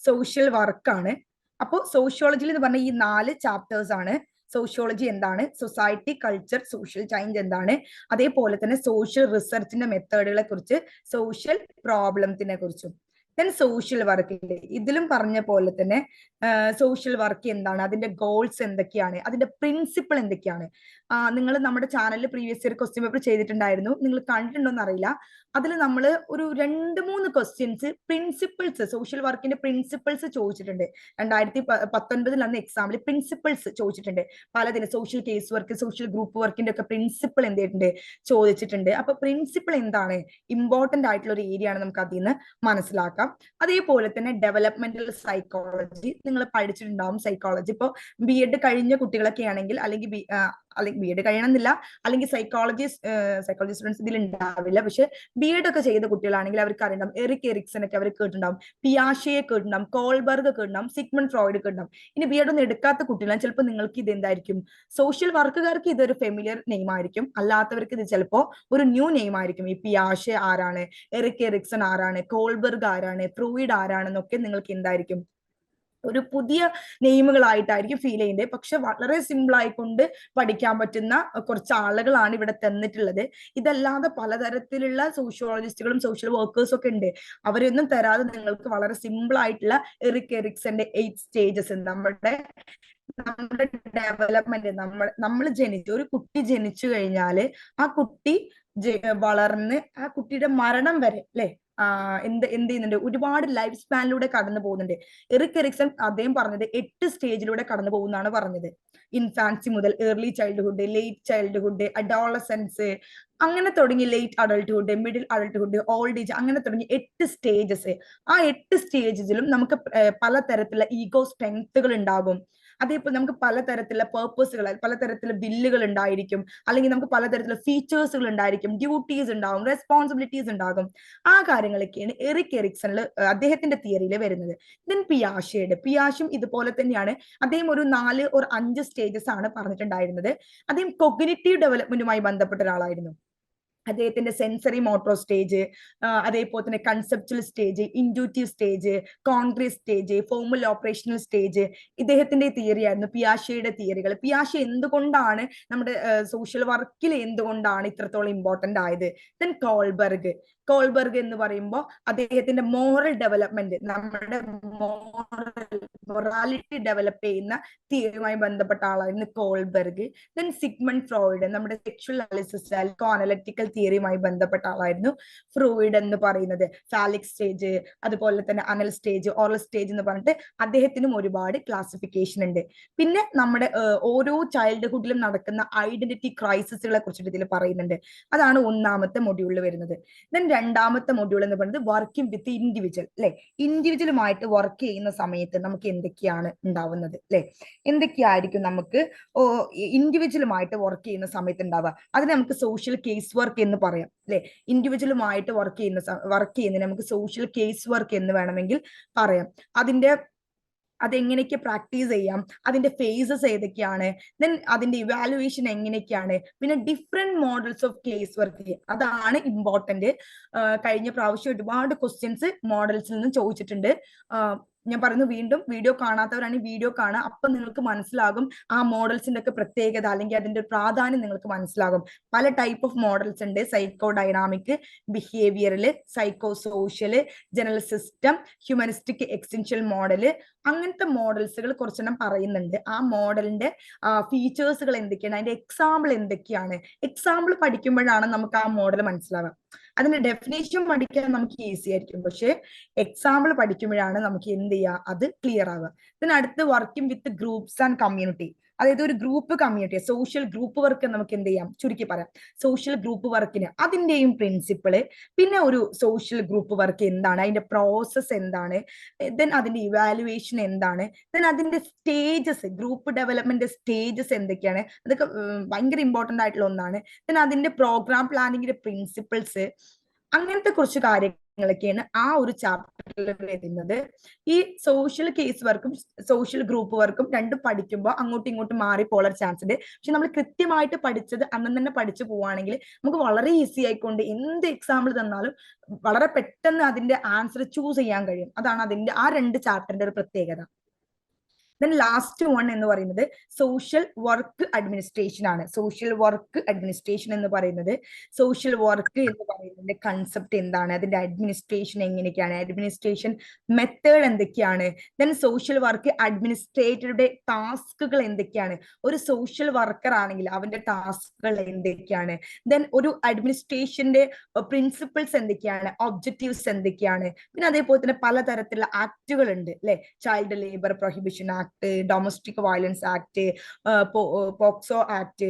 സോഷ്യൽ വർക്കാണ് അപ്പോൾ സോഷ്യോളജിയിൽ എന്ന് പറഞ്ഞ ഈ നാല് ചാപ്റ്റേഴ്സ് ആണ്. സോഷ്യോളജി എന്താണ്? സൊസൈറ്റി കൾച്ചർ സോഷ്യൽ ചേഞ്ച് എന്താണ്? അതേപോലെ തന്നെ സോഷ്യൽ റിസർച്ചിന്റെ മെത്തേഡുകളെ കുറിച്ച് സോഷ്യൽ പ്രോബ്ലത്തിനെ കുറിച്ചും. ദെൻ സോഷ്യൽ വർക്കിന്റെ ഇതിലും പറഞ്ഞ പോലെ തന്നെ സോഷ്യൽ വർക്ക് എന്താണ്? അതിന്റെ ഗോൾസ് എന്തൊക്കെയാണ്? അതിന്റെ പ്രിൻസിപ്പിൾ എന്തൊക്കെയാണ്? നിങ്ങൾ നമ്മുടെ ചാനലിൽ പ്രീവിയസ് ഇയർ ക്വസ്റ്റ്യൻ പേപ്പർ ചെയ്തിട്ടുണ്ടായിരുന്നു. നിങ്ങൾ കണ്ടിട്ടുണ്ടോ അറിയില്ല അതിൽ നമ്മൾ ഒരു രണ്ട് മൂന്ന് ക്വസ്റ്റ്യൻസ് പ്രിൻസിപ്പിൾസ് സോഷ്യൽ വർക്കിന്റെ പ്രിൻസിപ്പിൾസ് ചോദിച്ചിട്ടുണ്ട്. രണ്ടായിരത്തി പത്തൊൻപതിൽ അന്ന് എക്സാമിൽ പ്രിൻസിപ്പിൾസ് ചോദിച്ചിട്ടുണ്ട്. പലതിന് social case work social group വർക്കിന്റെ ഒക്കെ പ്രിൻസിപ്പിൾ എന്ത് ചെയ്തിട്ടുണ്ട് ചോദിച്ചിട്ടുണ്ട്. അപ്പൊ പ്രിൻസിപ്പിൾ എന്താണ്? ഇമ്പോർട്ടന്റ് ആയിട്ടുള്ള ഒരു ഏരിയ ആണ് നമുക്ക് അതിൽ നിന്ന് മനസ്സിലാക്കാം. അതേപോലെ തന്നെ ഡെവലപ്മെന്റൽ സൈക്കോളജി നിങ്ങൾ പഠിച്ചിട്ടുണ്ടാവും സൈക്കോളജി ഇപ്പോൾ ബി എഡ് കഴിഞ്ഞ കുട്ടികളൊക്കെ ആണെങ്കിൽ അല്ലെങ്കിൽ അല്ലെങ്കിൽ ബി എഡ് കഴിയണമെന്നില്ല. അല്ലെങ്കിൽ സൈക്കോളജി സൈക്കോളജി സ്റ്റുഡൻസ് ഇതിൽ ഉണ്ടാവില്ല പക്ഷെ ബി എഡ് ഒക്കെ ചെയ്ത കുട്ടികളാണെങ്കിൽ അവർക്ക് അറിയണ്ടാവും. എറിക് എറിക്സൺ ഒക്കെ അവർ കേട്ടിട്ടുണ്ടാവും. പിയാഷയെ കേട്ടിട്ടുണ്ടാവും. കോൾബർഗ് കേട്ടിട്ടുണ്ടാവും. സിഗ്മൺ ഫ്രോയിഡ് കേട്ടിട്ടുണ്ടാവും. ഇനി ബി എഡ് ഒന്നും എടുക്കാത്ത കുട്ടികളാണ്. ചിലപ്പോൾ നിങ്ങൾക്ക് ഇത് എന്തായിരിക്കും? സോഷ്യൽ വർക്കുകാർക്ക് ഇതൊരു ഫെമിലിയർ നെയിം ആയിരിക്കും. അല്ലാത്തവർക്ക് ഇത് ചിലപ്പോൾ ഒരു ന്യൂ നെയിം ആയിരിക്കും. ഈ പിയാഷെ ആരാണ്? എറിക് എറിക്സൺ ആരാണ്? കോൾബർഗ് ആരാണ്? ഫ്രൂയിഡ് ആരാണെന്നൊക്കെ നിങ്ങൾക്ക് എന്തായിരിക്കും? ഒരു പുതിയ നെയിമുകളായിട്ടായിരിക്കും ഫീൽ ചെയ്യുന്നത്. പക്ഷെ വളരെ സിമ്പിൾ ആയിക്കൊണ്ട് പഠിക്കാൻ പറ്റുന്ന കുറച്ച് ആളുകളാണ് ഇവിടെ തന്നിട്ടുള്ളത്. ഇതല്ലാതെ പലതരത്തിലുള്ള സോഷ്യോളജിസ്റ്റുകളും സോഷ്യൽ വർക്കേഴ്സും ഒക്കെ ഉണ്ട്. അവരൊന്നും തരാതെ നിങ്ങൾക്ക് വളരെ സിമ്പിൾ ആയിട്ടുള്ള എറിക് എറിക്സന്റെ എയ്റ്റ് സ്റ്റേജസ് നമ്മുടെ നമ്മുടെ ഡെവലപ്മെന്റ് നമ്മൾ നമ്മൾ ജനിച്ചു ഒരു കുട്ടി ജനിച്ചു കഴിഞ്ഞാൽ ആ കുട്ടി വളർന്ന് ആ കുട്ടിയുടെ മരണം വരെ അല്ലെ എന്ത് എന്ത് ചെയ്യുന്നുണ്ട്? ഒരുപാട് ലൈഫ് സ്പാനിലൂടെ കടന്നു പോകുന്നുണ്ട്. എറിക് എറിക്സൺ അദ്ദേഹം പറഞ്ഞത് എട്ട് സ്റ്റേജിലൂടെ കടന്നു പോകുന്നതാണ് പറഞ്ഞത്. ഇൻഫാൻസി മുതൽ early childhood late childhood adolescence അങ്ങനെ തുടങ്ങി late adulthood middle adulthood old age അങ്ങനെ തുടങ്ങി എട്ട് സ്റ്റേജസ് ആ എട്ട് സ്റ്റേജസിലും നമുക്ക് പലതരത്തിലുള്ള ഈഗോ സ്ട്രെങ്ത്തുകൾ ഉണ്ടാകും. അതേപോലെ നമുക്ക് പലതരത്തിലുള്ള പേർപ്പസുകൾ പലതരത്തിലുള്ള ബില്ലുകൾ ഉണ്ടായിരിക്കും. അല്ലെങ്കിൽ നമുക്ക് പലതരത്തിലുള്ള ഫീച്ചേഴ്സുകൾ ഉണ്ടായിരിക്കും. ഡ്യൂട്ടീസ് ഉണ്ടാകും റെസ്പോൺസിബിലിറ്റീസ് ഉണ്ടാകും. ആ കാര്യങ്ങളൊക്കെയാണ് എറിക് എറിക്സണിൽ അദ്ദേഹത്തിന്റെ തിയറിയിൽ വരുന്നത്. ദെൻ പിയാഷയുടെ പിയാഷും ഇതുപോലെ തന്നെയാണ്. അദ്ദേഹം ഒരു നാല് ഒരു അഞ്ച് സ്റ്റേജസ് ആണ് പറഞ്ഞിട്ടുണ്ടായിരുന്നത്. അദ്ദേഹം കൊഗ്നിറ്റീവ് ഡെവലപ്മെന്റുമായി ബന്ധപ്പെട്ട ഒരാളായിരുന്നു. അദ്ദേഹത്തിന്റെ സെൻസറി മോട്ടോർ സ്റ്റേജ് അതേപോലെ തന്നെ conceptual stage intuitive stage concrete stage formal operational stage ഇദ്ദേഹത്തിന്റെ തിയറി ആയിരുന്നു പിയാഷയുടെ തിയറികൾ പിയാഷ എന്തുകൊണ്ടാണ് നമ്മുടെ സോഷ്യൽ വർക്കിൽ എന്തുകൊണ്ടാണ് ഇത്രത്തോളം ഇമ്പോർട്ടന്റ് ആയത്? Then Kohlberg. കോൾബർഗ് എന്ന് പറയുമ്പോൾ അദ്ദേഹത്തിന്റെ മോറൽ ഡെവലപ്മെന്റ് നമ്മുടെ മോറൽ മൊറാലിറ്റി ഡെവലപ്പ് ചെയ്യുന്ന തിയറിയുമായി ബന്ധപ്പെട്ട ആളായിരുന്നു കോൾബർഗ് ദെൻ സിഗ്മൺ ഫ്രോയിഡ് നമ്മുടെ സെക്ഷൽ അനാലിസിസ് അൽക്കോ അനലറ്റിക്കൽ തിയറിയുമായി ബന്ധപ്പെട്ട ആളായിരുന്നു ഫ്രോയിഡ് എന്ന് പറയുന്നത്. ഫാലിക് സ്റ്റേജ് അതുപോലെ തന്നെ അനൽ സ്റ്റേജ് ഓറൽ സ്റ്റേജ് എന്ന് പറഞ്ഞിട്ട് അദ്ദേഹത്തിനും ഒരുപാട് ക്ലാസിഫിക്കേഷൻ ഉണ്ട്. പിന്നെ നമ്മുടെ ഓരോ ചൈൽഡ്ഹുഡിലും നടക്കുന്ന ഐഡന്റിറ്റി ക്രൈസിസുകളെ കുറിച്ചിട്ട് ഇതിൽ പറയുന്നുണ്ട്. അതാണ് ഒന്നാമത്തെ മൊഡ്യൂളിൽ വരുന്നത്. ദെൻ രണ്ടാമത്തെ മൊഡ്യൂൾ എന്ന് പറയുന്നത് വർക്കിംഗ് വിത്ത് ഇൻഡിവിജ്വൽ അല്ലെ ഇൻഡിവിജ്വലുമായിട്ട് വർക്ക് ചെയ്യുന്ന സമയത്ത് നമുക്ക് എന്തൊക്കെയാണ് ഉണ്ടാവുന്നത് അല്ലെ എന്തൊക്കെയായിരിക്കും നമുക്ക് ഇൻഡിവിജ്വലുമായിട്ട് വർക്ക് ചെയ്യുന്ന സമയത്ത് ഉണ്ടാവുക? അതിന് നമുക്ക് സോഷ്യൽ കേസ് വർക്ക് എന്ന് പറയാം അല്ലെ ഇൻഡിവിജ്വലുമായിട്ട് വർക്ക് ചെയ്യുന്ന വർക്ക് ചെയ്യുന്നതിന് നമുക്ക് സോഷ്യൽ കേസ് വർക്ക് എന്ന് വേണമെങ്കിൽ പറയാം. അതിന്റെ അതെങ്ങനെയൊക്കെ പ്രാക്ടീസ് ചെയ്യാം അതിന്റെ ഫേസസ് ഏതൊക്കെയാണ് ദെൻ അതിന്റെ ഇവാലുവേഷൻ എങ്ങനെയൊക്കെയാണ് പിന്നെ different models of case work അതാണ് ഇമ്പോർട്ടന്റ് കഴിഞ്ഞ പ്രാവശ്യം ഒരുപാട് ക്വസ്റ്റ്യൻസ് മോഡൽസിൽ നിന്ന് ചോദിച്ചിട്ടുണ്ട്. ഞാൻ പറയുന്നു വീണ്ടും വീഡിയോ കാണാത്തവരാണ് വീഡിയോ കാണുക. അപ്പൊ നിങ്ങൾക്ക് മനസ്സിലാകും ആ മോഡൽസിന്റെ ഒക്കെ പ്രത്യേകത അല്ലെങ്കിൽ അതിന്റെ പ്രാധാന്യം നിങ്ങൾക്ക് മനസ്സിലാകും. പല ടൈപ്പ് ഓഫ് മോഡൽസ് ഉണ്ട്. Psycho dynamic ബിഹേവിയറിൽ psycho social general system humanistic existential model അങ്ങനത്തെ മോഡൽസുകൾ കുറച്ചെണ്ണം പറയുന്നുണ്ട്. ആ മോഡലിന്റെ ഫീച്ചേഴ്സുകൾ എന്തൊക്കെയാണ്? അതിന്റെ എക്സാമ്പിൾ എന്തൊക്കെയാണ്? എക്സാമ്പിൾ പഠിക്കുമ്പോഴാണ് നമുക്ക് ആ മോഡൽ മനസ്സിലാവുക. അതിന്റെ ഡെഫിനേഷൻ പഠിക്കാൻ നമുക്ക് ഈസി ആയിരിക്കും. പക്ഷെ എക്സാമ്പിൾ പഠിക്കുമ്പോഴാണ് നമുക്ക് എന്ത് ചെയ്യുക? അത് ക്ലിയർ ആവുക. പിന്നെ അടുത്ത് working with groups and community അതായത് ഒരു group community social group work നമുക്ക് എന്ത് ചെയ്യാം? ചുരുക്കി പറയാം. സോഷ്യൽ ഗ്രൂപ്പ് വർക്കിന് അതിന്റെയും പ്രിൻസിപ്പിൾ പിന്നെ ഒരു സോഷ്യൽ ഗ്രൂപ്പ് വർക്ക് എന്താണ്? അതിന്റെ പ്രോസസ് എന്താണ്? ദെൻ അതിന്റെ ഇവാലുവേഷൻ എന്താണ്? ദെൻ അതിന്റെ സ്റ്റേജസ് ഗ്രൂപ്പ് ഡെവലപ്മെന്റ് സ്റ്റേജസ് എന്തൊക്കെയാണ്? അതൊക്കെ ഭയങ്കര ഇമ്പോർട്ടന്റ് ആയിട്ടുള്ള ഒന്നാണ്. ദെൻ അതിന്റെ പ്രോഗ്രാം പ്ലാനിങ്ങിന്റെ പ്രിൻസിപ്പിൾസ് അങ്ങനത്തെ കുറച്ച് കാര്യങ്ങൾ ങ്ങളൊക്കെയാണ് ആ ഒരു ചാപ്റ്ററിൽ വരുന്നത്. ഈ സോഷ്യൽ കേസ് വർക്കും സോഷ്യൽ ഗ്രൂപ്പ് വർക്കും രണ്ടും പഠിക്കുമ്പോൾ അങ്ങോട്ടും ഇങ്ങോട്ടും മാറി പോളർ ചാൻസ് ഉണ്ട്. പക്ഷെ നമ്മൾ കൃത്യമായിട്ട് പഠിച്ചത് അന്ന് തന്നെ പഠിച്ചു പോവാണെങ്കിൽ നമുക്ക് വളരെ ഈസി ആയിക്കൊണ്ട് എന്ത് എക്സാമ്പിൾ തന്നാലും വളരെ പെട്ടെന്ന് അതിന്റെ ആൻസർ ചൂസ് ചെയ്യാൻ കഴിയും. അതാണ് അതിന്റെ ആ രണ്ട് ചാപ്റ്ററിന്റെ ഒരു പ്രത്യേകത. ദെൻ ലാസ്റ്റ് വൺ എന്ന് പറയുന്നത് സോഷ്യൽ വർക്ക് അഡ്മിനിസ്ട്രേഷൻ ആണ്. സോഷ്യൽ വർക്ക് അഡ്മിനിസ്ട്രേഷൻ എന്ന് പറയുന്നത് സോഷ്യൽ വർക്ക് എന്ന് പറയുന്നതിന്റെ കൺസെപ്റ്റ് എന്താണ്? അതിന്റെ അഡ്മിനിസ്ട്രേഷൻ എങ്ങനെയൊക്കെയാണ്? അഡ്മിനിസ്ട്രേഷൻ മെത്തേഡ് എന്തൊക്കെയാണ്? ദെൻ സോഷ്യൽ വർക്ക് അഡ്മിനിസ്ട്രേറ്ററുടെ ടാസ്കുകൾ എന്തൊക്കെയാണ്? ഒരു സോഷ്യൽ വർക്കർ ആണെങ്കിൽ അവന്റെ ടാസ്കുകൾ എന്തൊക്കെയാണ്? ദെൻ ഒരു അഡ്മിനിസ്ട്രേഷന്റെ പ്രിൻസിപ്പിൾസ് എന്തൊക്കെയാണ്? ഒബ്ജക്റ്റീവ്സ് എന്തൊക്കെയാണ്? പിന്നെ അതേപോലെ തന്നെ പലതരത്തിലുള്ള ആക്ടുകൾ ഉണ്ട് അല്ലെ? Child labour prohibition act domestic violence act POCSO act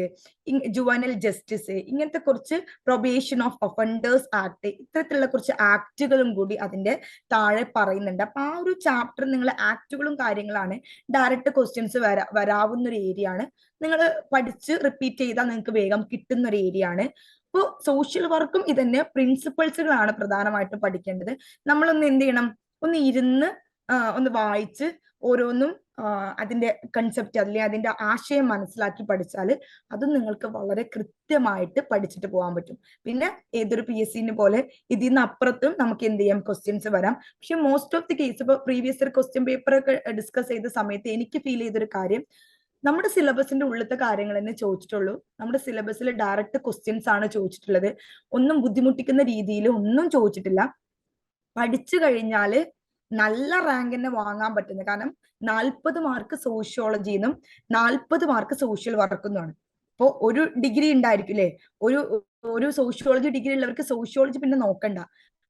juvenile justice ഇങ്ങനത്തെ കുറച്ച് പ്രൊബേഷൻ ഓഫ് ഒഫൻഡേഴ്സ് ആക്ട് ഇത്തരത്തിലുള്ള കുറച്ച് ആക്ടുകളും കൂടി അതിന്റെ താഴെ പറയുന്നുണ്ട്. അപ്പൊ ആ ഒരു ചാപ്റ്റർ നിങ്ങൾ ആക്ടുകളും കാര്യങ്ങളാണ് ഡയറക്റ്റ് ക്വസ്റ്റ്യൻസ് വരാ വരാവുന്ന ഒരു ഏരിയ ആണ്. നിങ്ങൾ പഠിച്ച് റിപ്പീറ്റ് ചെയ്താൽ നിങ്ങൾക്ക് വേഗം കിട്ടുന്ന ഒരു ഏരിയ ആണ്. അപ്പോൾ സോഷ്യൽ വർക്കും ഇതന്നെ പ്രിൻസിപ്പിൾസുകളാണ് പ്രധാനമായിട്ടും പഠിക്കേണ്ടത്. നമ്മളൊന്ന് എന്ത് ചെയ്യണം? ഒന്ന് ഇരുന്ന് ഒന്ന് വായിച്ച് ഓരോന്നും അതിന്റെ കൺസെപ്റ്റ് അല്ലെങ്കിൽ അതിന്റെ ആശയം മനസ്സിലാക്കി പഠിച്ചാൽ അത് നിങ്ങൾക്ക് വളരെ കൃത്യമായിട്ട് പഠിച്ചിട്ട് പോകാൻ പറ്റും. പിന്നെ ഏതൊരു പി എസ് സിന് പോലെ ഇതിൽ നിന്ന് അപ്പുറത്തും നമുക്ക് എന്ത് ചെയ്യാം? ക്വസ്റ്റ്യൻസ് വരാം. പക്ഷെ മോസ്റ്റ് ഓഫ് ദി കേസ് ഇപ്പൊ പ്രീവിയസ് ഇയർ ക്വസ്റ്റ്യൻ പേപ്പർ ഒക്കെ ഡിസ്കസ് ചെയ്ത സമയത്ത് എനിക്ക് ഫീൽ ചെയ്തൊരു കാര്യം നമ്മുടെ സിലബസിന്റെ ഉള്ളിലത്തെ കാര്യങ്ങൾ തന്നെ ചോദിച്ചിട്ടുള്ളൂ. നമ്മുടെ സിലബസിൽ ഡയറക്റ്റ് ക്വസ്റ്റ്യൻസ് ആണ് ചോദിച്ചിട്ടുള്ളത്. ഒന്നും ബുദ്ധിമുട്ടിക്കുന്ന രീതിയിൽ ഒന്നും ചോദിച്ചിട്ടില്ല. പഠിച്ചു കഴിഞ്ഞാൽ നല്ല റാങ്ക് തന്നെ വാങ്ങാൻ പറ്റുന്നത് കാരണം നാൽപ്പത് മാർക്ക് സോഷ്യോളജിന്നും നാൽപ്പത് മാർക്ക് സോഷ്യൽ വർക്കുന്നുമാണ് ഇപ്പോ ഒരു ഡിഗ്രി ഉണ്ടായിരിക്കും അല്ലെ ഒരു ഒരു സോഷ്യോളജി ഡിഗ്രി ഉള്ളവർക്ക് സോഷ്യോളജി പിന്നെ നോക്കണ്ട.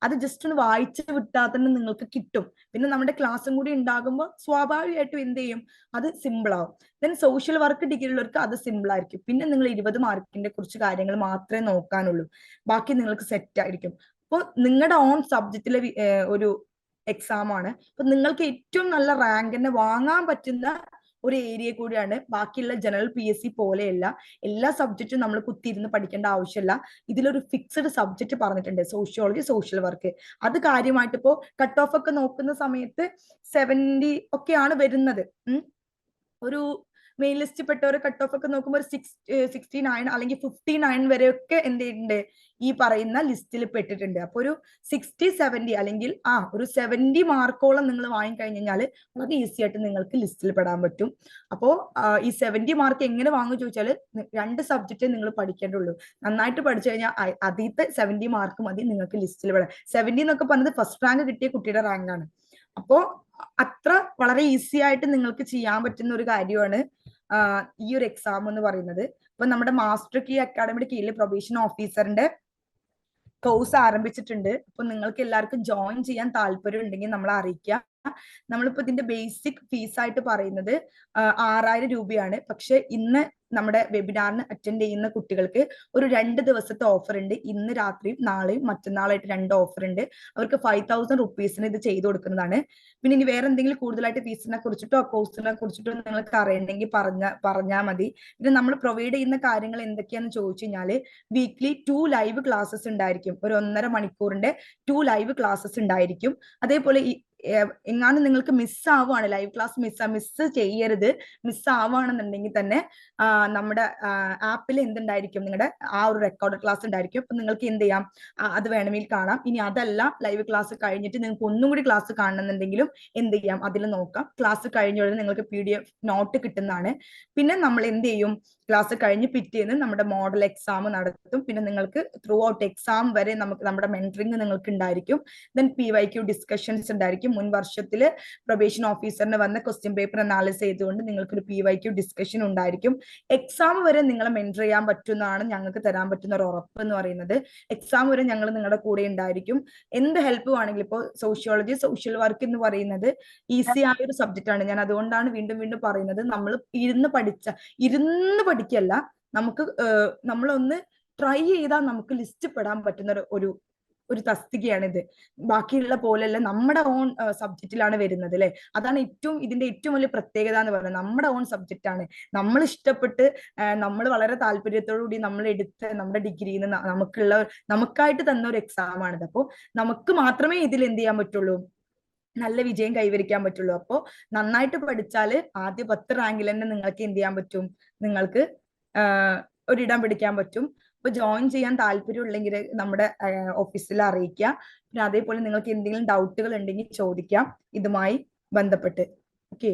അത് ജസ്റ്റ് ഒന്ന് വായിച്ചു വിട്ടാൽ തന്നെ നിങ്ങൾക്ക് കിട്ടും. പിന്നെ നമ്മുടെ ക്ലാസ്സും കൂടി ഉണ്ടാകുമ്പോൾ സ്വാഭാവികമായിട്ടും എന്ത് ചെയ്യും? അത് സിമ്പിൾ ആവും. ദെൻ സോഷ്യൽ വർക്ക് ഡിഗ്രി ഉള്ളവർക്ക് അത് സിമ്പിൾ ആയിരിക്കും. പിന്നെ നിങ്ങൾ ഇരുപത് മാർക്കിന്റെ കുറച്ച് കാര്യങ്ങൾ മാത്രമേ നോക്കാനുള്ളൂ. ബാക്കി നിങ്ങൾക്ക് സെറ്റ് ആയിരിക്കും. അപ്പോൾ നിങ്ങളുടെ ഓൺ സബ്ജക്റ്റിലെ ഒരു എക്സാം ആണ്. അപ്പൊ നിങ്ങൾക്ക് ഏറ്റവും നല്ല റാങ്ക് തന്നെ വാങ്ങാൻ പറ്റുന്ന ഒരു ഏരിയ കൂടിയാണ് ബാക്കിയുള്ള ജനറൽ പി എസ് സി പോലെയല്ല. എല്ലാ സബ്ജക്റ്റും നമ്മൾ കുത്തിയിരുന്ന് പഠിക്കേണ്ട ആവശ്യമില്ല. ഇതിലൊരു ഫിക്സഡ് സബ്ജക്റ്റ് പറഞ്ഞിട്ടുണ്ട് സോഷ്യോളജി സോഷ്യൽ വർക്ക് അത് കാര്യമായിട്ട് ഇപ്പോ കട്ട് ഓഫ് ഒക്കെ നോക്കുന്ന സമയത്ത് സെവന്റി ഒക്കെയാണ് വരുന്നത്. ഒരു മെയിൻ ലിസ്റ്റ് പെട്ടവരെ കട്ട് ഓഫ് ഒക്കെ നോക്കുമ്പോൾ ഒരു സിക്സ് സിക്സ്റ്റി നയൻ അല്ലെങ്കിൽ ഫിഫ്റ്റി നയൻ വരെയൊക്കെ എന്ത് ചെയ്യുന്നുണ്ട് ഈ പറയുന്ന ലിസ്റ്റിൽ പെട്ടിട്ടുണ്ട്. അപ്പൊ ഒരു സിക്സ്റ്റി സെവന്റി അല്ലെങ്കിൽ ആ ഒരു സെവന്റി മാർക്കോളം നിങ്ങൾ വാങ്ങിക്കഴിഞ്ഞാൽ വളരെ ഈസി ആയിട്ട് നിങ്ങൾക്ക് ലിസ്റ്റിൽ പെടാൻ പറ്റും. അപ്പോ ഈ സെവന്റി മാർക്ക് എങ്ങനെ വാങ്ങും ചോദിച്ചാൽ രണ്ട് സബ്ജക്റ്റ് നിങ്ങൾ പഠിക്കേണ്ടുള്ളൂ നന്നായിട്ട് പഠിച്ചു കഴിഞ്ഞാൽ ആദ്യത്തെ സെവന്റി മാർക്ക് മതി നിങ്ങൾക്ക് ലിസ്റ്റിൽ പെടാം സെവന്റി എന്നൊക്കെ പറഞ്ഞത് ഫസ്റ്റ് റാങ്ക് കിട്ടിയ കുട്ടിയുടെ റാങ്കാണ് ആണ്. അപ്പോ അത്ര വളരെ ഈസി ആയിട്ട് നിങ്ങൾക്ക് ചെയ്യാൻ പറ്റുന്ന ഒരു കാര്യമാണ് ഈ ഒരു എക്സാം എന്ന് പറയുന്നത്. ഇപ്പൊ നമ്മുടെ മാസ്റ്റർ കീ അക്കാഡമിയുടെ കീഴിൽ പ്രൊബേഷൻ ഓഫീസറിന്റെ കോഴ്സ് ആരംഭിച്ചിട്ടുണ്ട്. അപ്പൊ നിങ്ങൾക്ക് എല്ലാവർക്കും ജോയിൻ ചെയ്യാൻ താല്പര്യം ഉണ്ടെങ്കിൽ നമ്മൾ അറിയിക്കുക. നമ്മളിപ്പോ ഇതിന്റെ ബേസിക് ഫീസ് ആയിട്ട് പറയുന്നത് ആറായിരം രൂപയാണ്. പക്ഷെ ഇന്ന് നമ്മുടെ വെബിനാറിന് അറ്റൻഡ് ചെയ്യുന്ന കുട്ടികൾക്ക് ഒരു രണ്ട് ദിവസത്തെ ഓഫർ ഉണ്ട്. ഇന്ന് രാത്രിയും നാളെയും മറ്റന്നാളായിട്ട് രണ്ട് ഓഫർ ഉണ്ട്. അവർക്ക് ഫൈവ് തൗസൻഡ് റുപ്പീസിന് ഇത് ചെയ്തു കൊടുക്കുന്നതാണ്. പിന്നെ ഇനി വേറെ എന്തെങ്കിലും കൂടുതലായിട്ട് ഫീസിനെ കുറിച്ചിട്ടോ കോഴ്സിനെ കുറിച്ചിട്ടോ നിങ്ങൾക്ക് അറിയണമെങ്കിൽ പറഞ്ഞ പറഞ്ഞാൽ മതി. പിന്നെ നമ്മൾ പ്രൊവൈഡ് ചെയ്യുന്ന കാര്യങ്ങൾ എന്തൊക്കെയാണെന്ന് ചോദിച്ചു കഴിഞ്ഞാൽ വീക്ക്ലി ടു ലൈവ് ക്ലാസ്സസ് ഉണ്ടായിരിക്കും. ഒരു ഒന്നര മണിക്കൂറിന്റെ ടു ലൈവ് ക്ലാസ്സസ് ഉണ്ടായിരിക്കും. അതേപോലെ എങ്ങാനും നിങ്ങൾക്ക് മിസ് ആവുകയാണ് ലൈവ് ക്ലാസ് മിസ്സാ മിസ് ചെയ്യരുത് മിസ് ആവുകയാണെന്നുണ്ടെങ്കിൽ തന്നെ നമ്മുടെ ആപ്പിൽ എന്തുണ്ടായിരിക്കും നിങ്ങളുടെ ആ ഒരു റെക്കോർഡ് ക്ലാസ് ഉണ്ടായിരിക്കും. അപ്പൊ നിങ്ങൾക്ക് എന്ത് ചെയ്യാം? അത് വേണമെങ്കിൽ കാണാം. ഇനി അതല്ല ലൈവ് ക്ലാസ് കഴിഞ്ഞിട്ട് നിങ്ങൾക്ക് ഒന്നും കൂടി ക്ലാസ് കാണണമെന്നുണ്ടെങ്കിലും എന്ത് ചെയ്യാം? അതിൽ നോക്കാം. ക്ലാസ് കഴിഞ്ഞ ഉടനെ നിങ്ങൾക്ക് പി ഡി എഫ് നോട്ട് കിട്ടുന്നതാണ്. പിന്നെ നമ്മൾ എന്ത് ചെയ്യും? ക്ലാസ് കഴിഞ്ഞ് പിറ്റേന്ന് നമ്മുടെ മോഡൽ എക്സാം നടത്തും. പിന്നെ നിങ്ങൾക്ക് ത്രൂ ഔട്ട് എക്സാം വരെ നമുക്ക് നമ്മുടെ മെന്ററിങ് നിങ്ങൾക്ക് ഉണ്ടായിരിക്കും. Then P Y Q discussions ഉണ്ടായിരിക്കും. മുൻ വർഷത്തിൽ പ്രൊബേഷൻ ഓഫീസറിന് വന്ന ക്വസ്റ്റ്യൻ പേപ്പർ അനാലിസ് ചെയ്തുകൊണ്ട് നിങ്ങൾക്കൊരു പി വൈ ക്യു ഡിസ്കഷൻ ഉണ്ടായിരിക്കും. എക്സാം വരെ നിങ്ങളെ മെന്റർ ചെയ്യാൻ പറ്റുന്നതാണ് ഞങ്ങൾക്ക് തരാൻ പറ്റുന്ന ഒരു ഉറപ്പ് എന്ന് പറയുന്നത്. എക്സാം വരെ ഞങ്ങൾ നിങ്ങളുടെ കൂടെ ഉണ്ടായിരിക്കും. എന്ത് ഹെൽപ്പ് വേണമെങ്കിലും ഇപ്പോൾ സോഷ്യോളജി സോഷ്യൽ വർക്ക് എന്ന് പറയുന്നത് ഈസി ആയ ഒരു സബ്ജക്റ്റ് ആണ്. ഞാൻ അതുകൊണ്ടാണ് വീണ്ടും വീണ്ടും പറയുന്നത്. നമ്മൾ ഇരുന്ന് പഠിച്ച ഇരുന്ന് പഠിക്കല്ല നമുക്ക് നമ്മളൊന്ന് ട്രൈ ചെയ്താൽ നമുക്ക് ലിസ്റ്റ് പെടാൻ പറ്റുന്ന ഒരു ഒരു തസ്തികയാണ് ഇത് ബാക്കിയുള്ള പോലെയല്ല നമ്മുടെ ഓൺ സബ്ജക്റ്റിലാണ് വരുന്നത് അല്ലെ അതാണ് ഏറ്റവും ഇതിന്റെ ഏറ്റവും വലിയ പ്രത്യേകത എന്ന് പറയുന്നത്. നമ്മുടെ ഓൺ സബ്ജക്റ്റ് ആണ് നമ്മൾ ഇഷ്ടപ്പെട്ട് നമ്മൾ വളരെ താല്പര്യത്തോടുകൂടി നമ്മൾ എടുത്ത് നമ്മുടെ ഡിഗ്രിയിൽ നിന്ന് നമുക്കുള്ള നമുക്കായിട്ട് തന്ന ഒരു എക്സാം ആണിത്. അപ്പോൾ നമുക്ക് മാത്രമേ ഇതിൽ എന്ത് ചെയ്യാൻ പറ്റുള്ളൂ? നല്ല വിജയം കൈവരിക്കാൻ പറ്റുള്ളൂ. അപ്പോൾ നന്നായിട്ട് പഠിച്ചാൽ ആദ്യ പത്ത് റാങ്കിൽ തന്നെ നിങ്ങൾക്ക് എന്ത് ചെയ്യാൻ പറ്റും? നിങ്ങൾക്ക് ഒരിടം പിടിക്കാൻ പറ്റും. അപ്പൊ ജോയിൻ ചെയ്യാൻ താല്പര്യം ഉള്ളെങ്കിൽ നമ്മുടെ ഓഫീസിൽ അറിയിക്കുക പിന്നെ അതേപോലെ നിങ്ങൾക്ക് എന്തെങ്കിലും ഡൗട്ടുകൾ ഉണ്ടെങ്കിൽ ചോദിക്കാം. ഇതുമായി ബന്ധപ്പെട്ട്. ഓക്കെ